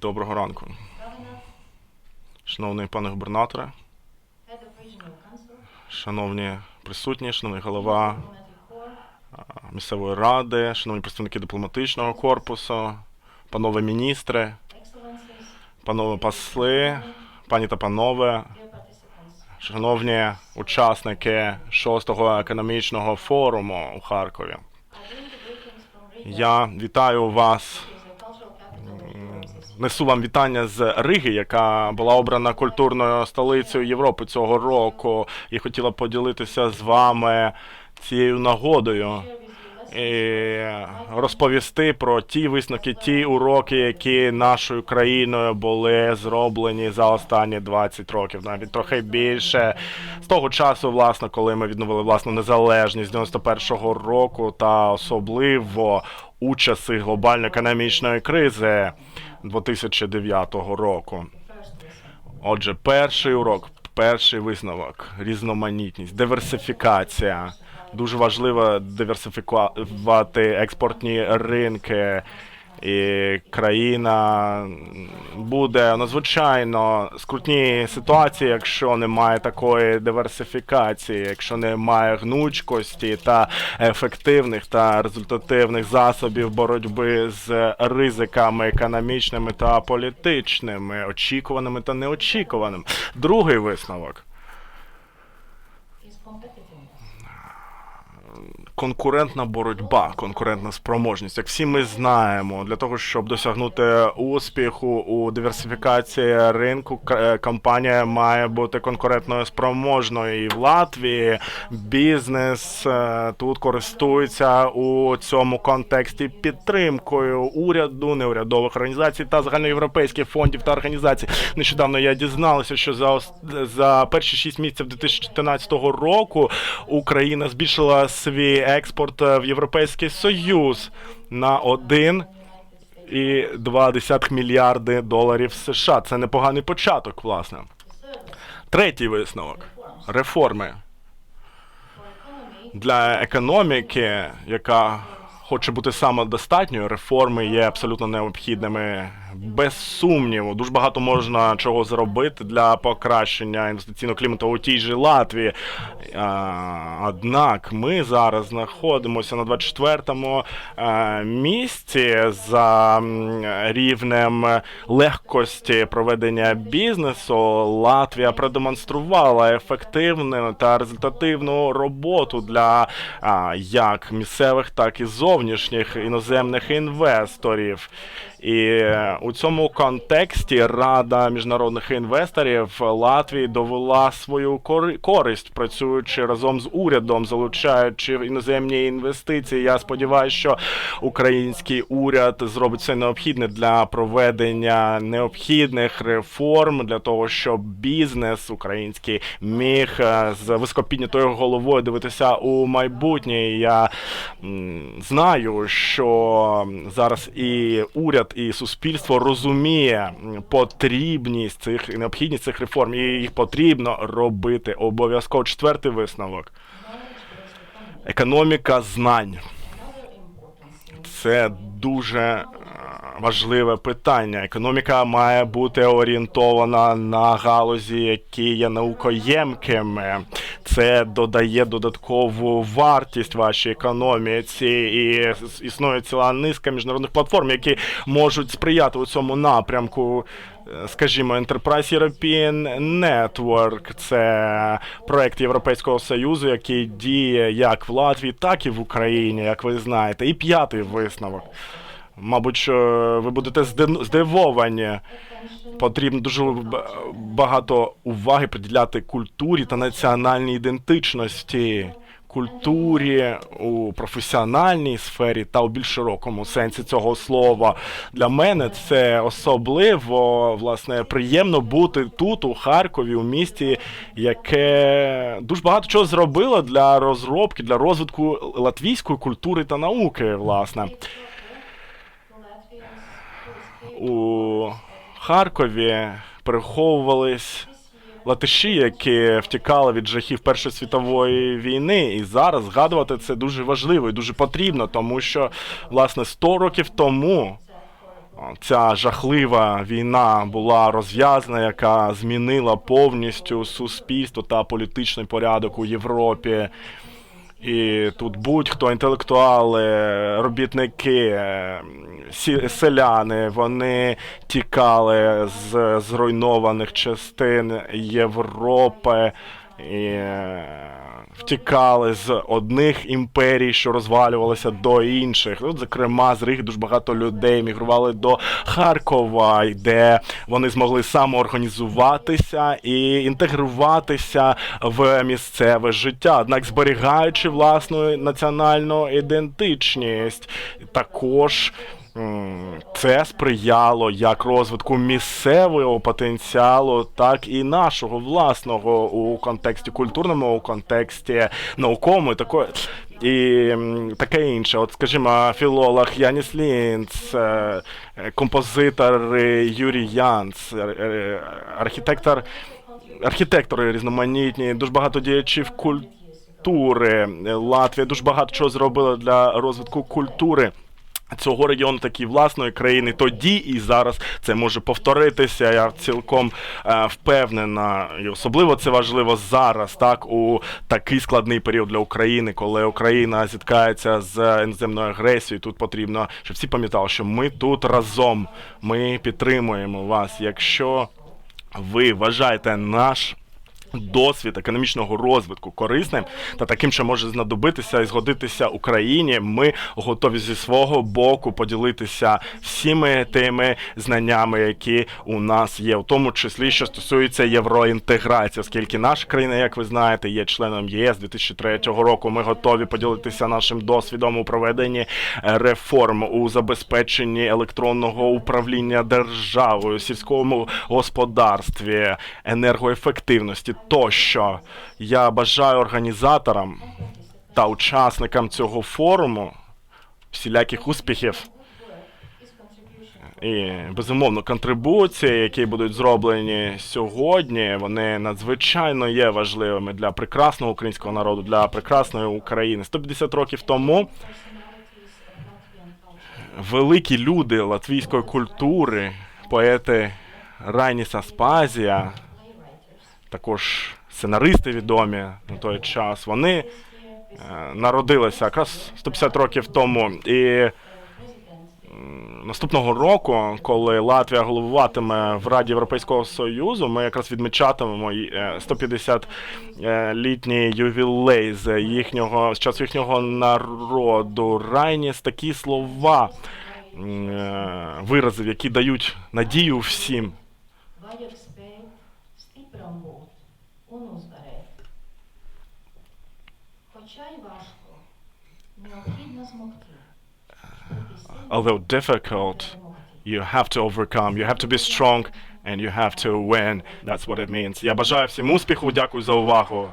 Доброго ранку, шановний пане губернаторе, шановні присутні, шановний голова місцевої ради, шановні представники дипломатичного корпусу, панове міністри, панове посли, пані та панове, шановні учасники шостого економічного форуму у Харкові. Я вітаю вас. Несу вам вітання з Риги, яка була обрана культурною столицею Європи цього року, і хотіла поділитися з вами цією нагодою І розповісти про ті висновки, ті уроки, які нашою країною були зроблені за останні 20 років, навіть трохи більше з того часу, власне, коли ми відновили власну незалежність 91-го року, та особливо у часи глобальної економічної кризи 2009 року. Отже, перший урок, перший висновок, різноманітність, диверсифікація. Дуже важливо диверсифікувати експортні ринки. І країна буде надзвичайно скрутній ситуації, якщо немає такої диверсифікації, якщо немає гнучкості та ефективних та результативних засобів боротьби з ризиками економічними та політичними, очікуваними та неочікуваними. Другий висновок. um, конкурентна боротьба, конкурентна спроможність. Як всі ми знаємо, для того, щоб досягнути успіху у диверсифікації ринку, е, компанія має бути конкурентною спроможною. І в Латвії бізнес е, тут користується у цьому контексті підтримкою уряду, неурядових організацій та загальноєвропейських фондів та організацій. Нещодавно я дізналася, що за за перші 6 місяців 2014 року Україна збільшила свій експорт е, в Європейський Союз на 1,2 мільярди доларів США. Це непоганий початок, власне. Третій висновок реформи для економіки, яка хоче бути самодостатньою, реформи є абсолютно необхідними. Без сумніву, дуже багато можна чого зробити для покращення інвестиційного клімату у тій же Латвії. Однак ми зараз знаходимося на 24-му е, місці за рівнем легкості проведення бізнесу. Латвія продемонструвала ефективну та результативну роботу для як місцевих, так і зовнішніх іноземних інвесторів. І е, у цьому контексті Рада міжнародних інвесторів Латвії довела свою кори- користь, працюючи разом з урядом, залучаючи іноземні інвестиції. Я сподіваюся, що український уряд зробить все необхідне для проведення необхідних реформ для того, щоб бізнес український міг е, з високопіднятою головою дивитися у майбутнє. Я знаю, що зараз і уряд, і суспільство розуміє потрібність цих необхідність цих реформ, і їх потрібно робити обов'язково. Четвертий висновок. Економіка знань. Це дуже е, важливе питання. Економіка має бути орієнтована на галузі, які є наукоємкими. Це додає додаткову вартість вашій економіці, і існує ціла низка міжнародних платформ, які можуть сприяти у цьому напрямку. Скажімо, Enterprise European Network – це проект Європейського Союзу, який діє як в Латвії, так і в Україні, як ви знаєте. І п'ятий висновок. Мабуть, ви будете здив- здивовані. Потрібно дуже багато уваги приділяти культурі та національній ідентичності. Культурі у професіональній сфері та у більш широкому сенсі цього слова. Для мене це особливо власне приємно бути тут, у Харкові, у місті, яке дуже багато чого зробило для розробки, для розвитку латвійської культури та науки, власне. У Харкові переховувались латиші, які втікали від жахів Першої світової війни. І зараз згадувати це дуже важливо і дуже потрібно, тому що власне 100 років тому ця жахлива війна була розв'язана, яка змінила повністю суспільство та політичний порядок у Європі. І тут будь-хто інтелектуали, робітники, е, селяни, вони тікали з зруйнованих частин Європи і е, втікали з одних імперій, що розвалювалися до інших. От, зокрема, з Риги дуже багато людей мігрували до Харкова, де вони змогли самоорганізуватися і інтегруватися в місцеве життя, однак зберігаючи власну національну ідентичність. Також це сприяло як розвитку місцевого потенціалу, так і нашого власного у контексті культурному, у контексті науковому і такої. І таке інше. От, скажімо, філолог Яніс Лінц, е, композитор Юрій Янц, е, е, архітектор, архітектори різноманітні, дуже багато діячів культури. Латвія дуже багато чого зробила для розвитку культури. Цього регіону, так і власної країни, тоді і зараз це може повторитися. Я цілком е, впевнена, і особливо це важливо зараз, так у такий складний період для України, коли Україна зіткається з іноземною агресією. Тут потрібно, щоб всі пам'ятали, що ми тут разом, ми підтримуємо вас. Якщо ви вважаєте наш досвід економічного розвитку корисним та таким, що може знадобитися і згодитися Україні. Ми готові зі свого боку поділитися всіми тими знаннями, які у нас є, у тому числі, що стосується євроінтеграції, оскільки наша країна, як ви знаєте, є членом ЄС 2003 року. Ми готові поділитися нашим досвідом у проведенні е, реформ у забезпеченні електронного управління державою, сільському господарстві, енергоефективності тощо. Я бажаю організаторам та учасникам цього форуму всіляких успіхів. І безумовно контрибуції, які будуть зроблені сьогодні, вони надзвичайно є важливими для прекрасного українського народу, для прекрасної України. 150 років тому великі люди латвійської культури, поети Райніс Аспазія, також сценаристи відомі на той час, вони е, народилися якраз 150 років тому. І наступного року, коли Латвія головуватиме в Раді Європейського Союзу, ми якраз відмічатимемо й, е, 150-літній ювілей з їхнього з часу їхнього народу. Райніс такі слова е, виразив, які дають надію всім. Хоча й важко, необхідно змогти. щоб і сильно although difficult, перемогти. you have to overcome, you have to be strong, and you have to win. That's what it means. Я бажаю всім успіху, дякую за увагу.